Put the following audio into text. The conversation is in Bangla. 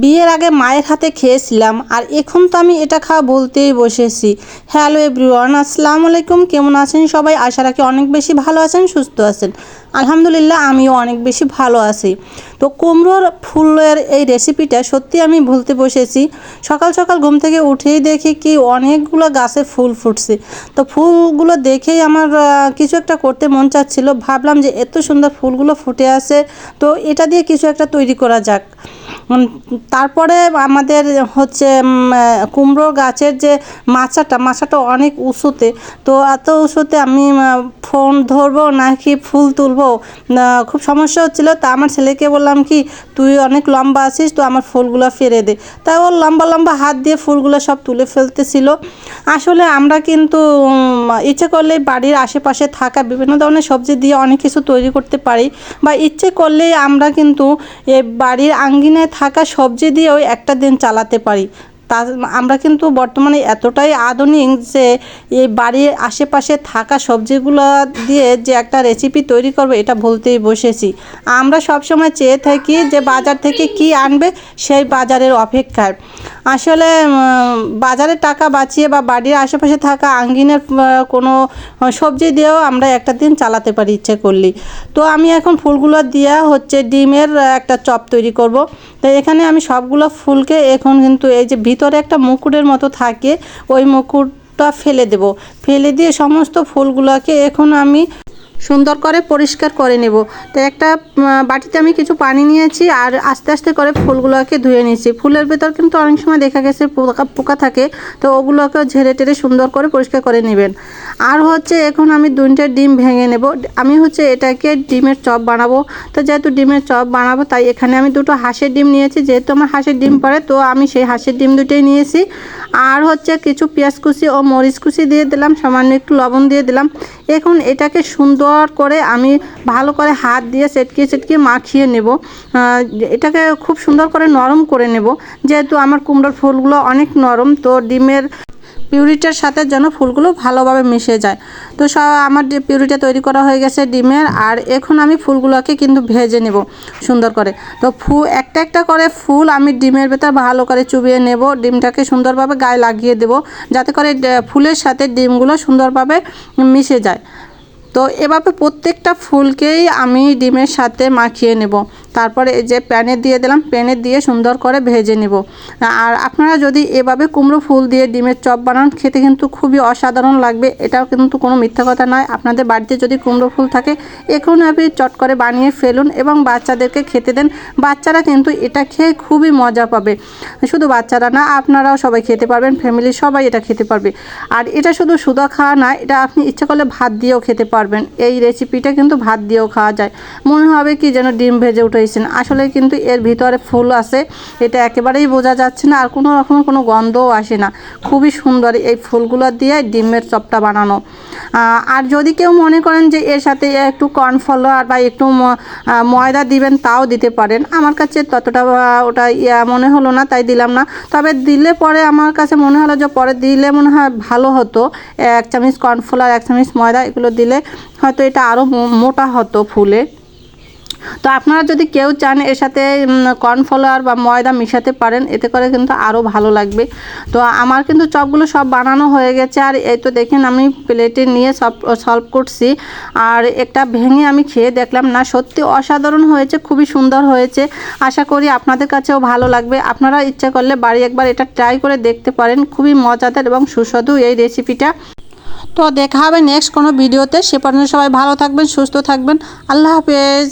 বিয়ের আগে মায়ের হাতে খেয়েছিলাম, আর এখন তো আমি এটা খাওয়া বলতেই বসেছি। হ্যালো এভরিওয়ান, আসসালামু আলাইকুম, কেমন আছেন সবাই? আশা রাখি অনেক বেশি ভালো আছেন, সুস্থ আছেন। আলহামদুলিল্লাহ, আমিও অনেক বেশি ভালো আছি। তো কুমড়োর ফুলের এই রেসিপিটা সত্যি আমি ভুলতে বসেছি। সকাল সকাল ঘুম থেকে উঠেই দেখি কি অনেকগুলো গাছে ফুল ফুটছে। তো ফুলগুলো দেখেই আমার কিছু একটা করতে মন চাচ্ছিল। ভাবলাম যে এত সুন্দর ফুলগুলো ফুটে আছে, তো এটা দিয়ে কিছু একটা তৈরি করা যাক। তারপরে আমাদের হচ্ছে কুমড়ো গাছের যে মাচাটা মাচাটা অনেক উঁচুতে, তো এত উঁচুতে আমি ফোন ধরবো নাকি ফুল তুলবো? খুব সমস্যা হচ্ছিল, তা আমার ছেলেকে বললাম কি, তুই অনেক লম্বা আছিস, তো আমার ফুলগুলো ফেরে দে। তাই ও লম্বা লম্বা হাত দিয়ে ফুলগুলো সব তুলে ফেলতেছিল। আসলে আমরা কিন্তু ইচ্ছে করলে বাড়ির আশেপাশে থাকা বিভিন্ন ধরনের সবজি দিয়ে অনেক কিছু তৈরি করতে পারি, বা ইচ্ছে করলেই আমরা কিন্তু এ বাড়ির আঙ্গিনায় থাকা সবজি দিয়েও একটা দিন চালাতে পারি। তা আমরা কিন্তু বর্তমানে এতটাই আধুনিক যে এই বাড়ির আশেপাশে থাকা সবজিগুলো দিয়ে যে একটা রেসিপি তৈরি করব, এটা বলতেই বসেছি। আমরা সবসময় চেয়ে থাকি যে বাজার থেকে কি আনবে, সেই বাজারের অপেক্ষায়। আসলে বাজারে টাকা বাঁচিয়ে বা বাড়ির আশেপাশে থাকা আঙ্গিনের কোনো সবজি দিয়েও আমরা একটা দিন চালাতে পারি ইচ্ছে করলেই। তো আমি এখন ফুলগুলো দিয়ে হচ্ছে ডিমের একটা চপ তৈরি করব। তো এখানে আমি সবগুলো ফুলকে এখন কিন্তু এই যে ভিতরে একটা মুকুটের মতো থাকে, ওই মুকুটটা ফেলে দেব। ফেলে দিয়ে সমস্ত ফুলগুলোকে এখন আমি সুন্দর করে পরিষ্কার করে নেব। তো একটা বাটিতে আমি কিছু পানি নিয়েছি আর আস্তে আস্তে করে ফুলগুলোকে ধুয়ে নিয়েছি। ফুলের ভেতর কিন্তু অনেক সময় দেখা গেছে পোকা পোকা থাকে, তো ওগুলোকে ঝেড়ে টেরে সুন্দর করে পরিষ্কার করে নেবেন। আর হচ্ছে এখন আমি দুইটা ডিম ভেঙে নেব। আমি হচ্ছে এটাকে ডিমের চপ বানাবো। তো যেহেতু ডিমের চপ বানাবো, তাই এখানে আমি দুটো হাঁসের ডিম নিয়েছি। যেহেতু আমার হাঁসের ডিম পড়ে, তো আমি সেই হাঁসের ডিম দুটোই নিয়েছি। আর হচ্ছে কিছু পেঁয়াজ কুচি ও মরিচ কুচি দিয়ে দিলাম, সামান্য একটু লবণ দিয়ে দিলাম। এখন এটাকে সুন্দর করে আমি ভালো করে হাত দিয়ে চেটকিয়ে চেটকিয়ে মাখিয়ে নেব। এটাকে খুব সুন্দর করে নরম করে নেব। যেহেতু আমার কুমড়োর ফুলগুলো অনেক নরম, তো ডিমের পিউরিটার সাথে যেন ফুলগুলো ভালোভাবে মিশে যায়। তো সব আমার পিউরিটা তৈরি করা হয়ে গেছে ডিমের, আর এখন আমি ফুলগুলোকে কিন্তু ভেজে নেব সুন্দর করে। তো ফু, একটা একটা করে ফুল আমি ডিমের ভেতর ভালো করে চুবিয়ে নেব। ডিমটাকে সুন্দরভাবে গায়ে লাগিয়ে দেব, যাতে করে ফুলের সাথে ডিমগুলো সুন্দরভাবে মিশে যায়। তো এভাবে প্রত্যেকটা ফুলকেই আমি ডিমের সাথে মাখিয়ে নেব। তারপরে যে প্যানে দিয়ে দিলাম, প্যানে দিয়ে সুন্দর করে ভেজে নেব। আর আপনারা যদি এভাবে কুমড়ো ফুল দিয়ে ডিমের চপ বানান, খেতে কিন্তু খুবই অসাধারণ লাগবে। এটাও কিন্তু কোনো মিথ্যা কথা নয়। আপনাদের বাড়িতে যদি কুমড়ো ফুল থাকে এখন আপনি চট করে বানিয়ে ফেলুন এবং বাচ্চাদেরকে খেতে দেন। বাচ্চারা কিন্তু এটা খেয়ে খুবই মজা পাবে। শুধু বাচ্চারা না, আপনারাও সবাই খেতে পারবেন ফ্যামিলির সবাই এটা খেতে পারবে। আর এটা শুধু সুদা খাওয়া না, এটা আপনি ইচ্ছে করলে ভাত দিয়েও খেতে পারবেন। এই রেসিপিটা কিন্তু ভাত দিয়েও খাওয়া যায়। মনে হবে কি যেন ডিম ভেজে উঠেছেন আসলে কিন্তু এর ভিতরে ফুল আছে, এটা একেবারেই বোঝা যাচ্ছে না আর কোনো রকমের কোনো গন্ধও আসে না। খুবই সুন্দর এই ফুলগুলো দিয়ে ডিমের চপটা বানানো। আর যদি কেউ মনে করেন যে এর সাথে একটু কর্নফ্লাওয়ার বা একটু ময়দা দিবেন, তাও দিতে পারেন। আমার কাছে ততটা ওটা ইয়া মনে হলো না, তাই দিলাম না। তবে দিলে পরে আমার কাছে মনে হলো যে পরে দিলে মনে হয় ভালো হতো। এক চামচ কর্নফ্লাওয়ার, এক চামচ ময়দা, এগুলো দিলে হয়তো এটা আরও মোটা হতো ফুলে। তো আপনারা যদি কেউ চান এর সাথে কর্নফ্লাওয়ার বা ময়দা মিশাতে পারেন, এতে করে কিন্তু আরও ভালো লাগবে। তো আমার কিন্তু চপগুলো সব বানানো হয়ে গেছে, আর এই তো দেখেন আমি প্লেটে নিয়ে সব সলভ করছি। আর একটা ভেঙে আমি খেয়ে দেখলাম না, সত্যি অসাধারণ হয়েছে, খুবই সুন্দর হয়েছে। আশা করি আপনাদের কাছেও ভালো লাগবে। আপনারা ইচ্ছা করলে বাড়ি একবার এটা ট্রাই করে দেখতে পারেন, খুবই মজাদার এবং সুস্বাদু এই রেসিপিটা তো দেখা হবে নেক্সট কোনো ভিডিওতে। সে পর্যন্ত সবাই ভালো থাকবেন, সুস্থ থাকবেন। আল্লাহ হাফেজ।